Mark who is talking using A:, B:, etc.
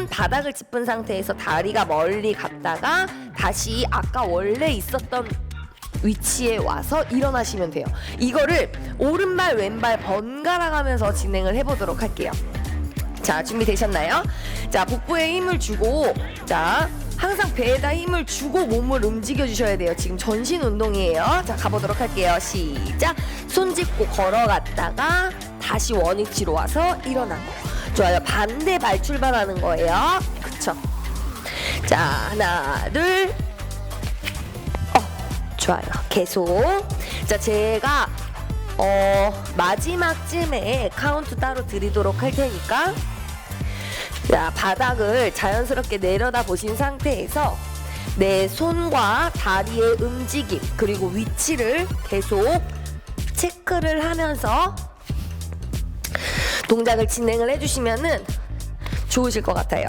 A: 손은 바닥을 짚은 상태에서 다리가 멀리 갔다가 다시 아까 원래 있었던 위치에 와서 일어나시면 돼요. 이거를 오른발 왼발 번갈아 가면서 진행을 해보도록 할게요. 자 준비되셨나요? 자 복부에 힘을 주고 자 항상 배에다 힘을 주고 몸을 움직여 주셔야 돼요. 지금 전신 운동이에요. 자 가보도록 할게요. 시작. 손 짚고 걸어갔다가 다시 원위치로 와서 일어나고 좋아요. 반대 발 출발 하는 거예요. 그쵸? 자 하나 둘. 어 좋아요. 계속. 자 제가 어 마지막쯤에 카운트 따로 드리도록 할 테니까 자 바닥을 자연스럽게 내려다 보신 상태에서 내 손과 다리의 움직임 그리고 위치를 계속 체크를 하면서 동작을 진행을 해주시면은 좋으실 것 같아요.